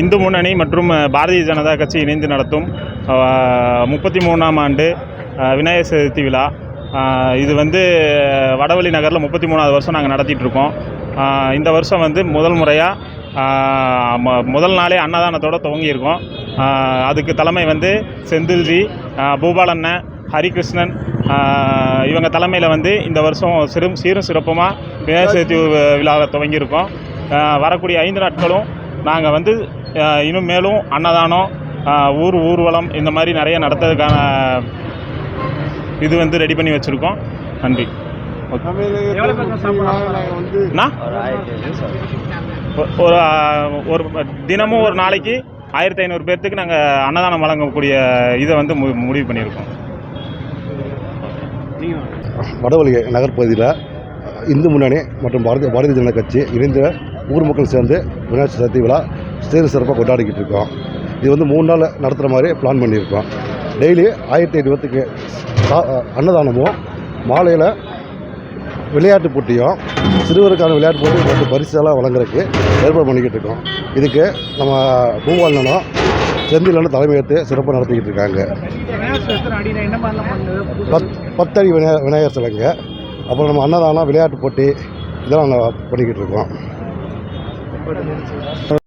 இந்து முன்னணி மற்றும் பாரதிய ஜனதா கட்சி இணைந்து நடத்தும் முப்பத்தி மூணாம் ஆண்டு விநாயகர் சதுர்த்தி விழா. இது வந்து வடவழி நகரில் முப்பத்தி மூணாவது வருஷம் நாங்கள் நடத்திட்டுருக்கோம் இந்த வருஷம் வந்து முதல் முறையாக முதல் நாளே அன்னதானத்தோடு துவங்கியிருக்கோம். அதுக்கு தலைமை வந்து செந்தில்ஜி பூபாலண்ணன் ஹரிகிருஷ்ணன் இவங்க தலைமையில் வந்து இந்த வருஷம் சிறும் சீரும் சிறப்புமாக விநாயகர் சதுர்த்தி விழாவை துவங்கியிருக்கோம். வரக்கூடிய ஐந்து நாட்களும் நாங்கள் வந்து இன்னும் மேலும் அன்னதானம் ஊர் ஊர்வலம் இந்த மாதிரி நிறைய நடத்துறதுக்கான இது வந்து ரெடி பண்ணி வச்சுருக்கோம். நன்றி. ஒரு ஒரு தினமும் ஒரு நாளைக்கு ஆயிரத்தி ஐநூறு பேர்த்துக்கு நாங்கள் அன்னதானம் வழங்கக்கூடிய இதை வந்து மு முடிவு பண்ணியிருக்கோம். வடவழி நகர்ப்பகுதியில் இந்து முன்னணி மற்றும் பாரதிய பாரதிய ஜனதா கட்சி இணைந்த ஊர் மக்கள் சேர்ந்து விநாயகர் சதுர்த்தி விழா சீர் சிறப்பாக கொண்டாடிக்கிட்டு இருக்கோம். இது வந்து மூணு நாள் நடத்துகிற மாதிரி பிளான் பண்ணியிருக்கோம். டெய்லி ஆயிரத்தி ஐநூறுத்துக்கு அன்னதானமும் மாலையில் விளையாட்டு போட்டியும் சிறுவருக்கான விளையாட்டு போட்டி மற்றும் பரிசெல்லாம் வழங்குறதுக்கு ஏற்பாடு பண்ணிக்கிட்டு இருக்கோம். இதுக்கு நம்ம பூவாலனும் செந்திலனும் தலைமையேற்று சிறப்பாக நடத்திக்கிட்டு இருக்காங்க. பத் பத்தடி விநாயகர் விநாயகர் சிலைங்க. அப்புறம் நம்ம அன்னதானம் விளையாட்டு போட்டி இதெல்லாம் நாங்கள் பண்ணிக்கிட்டு இருக்கோம். por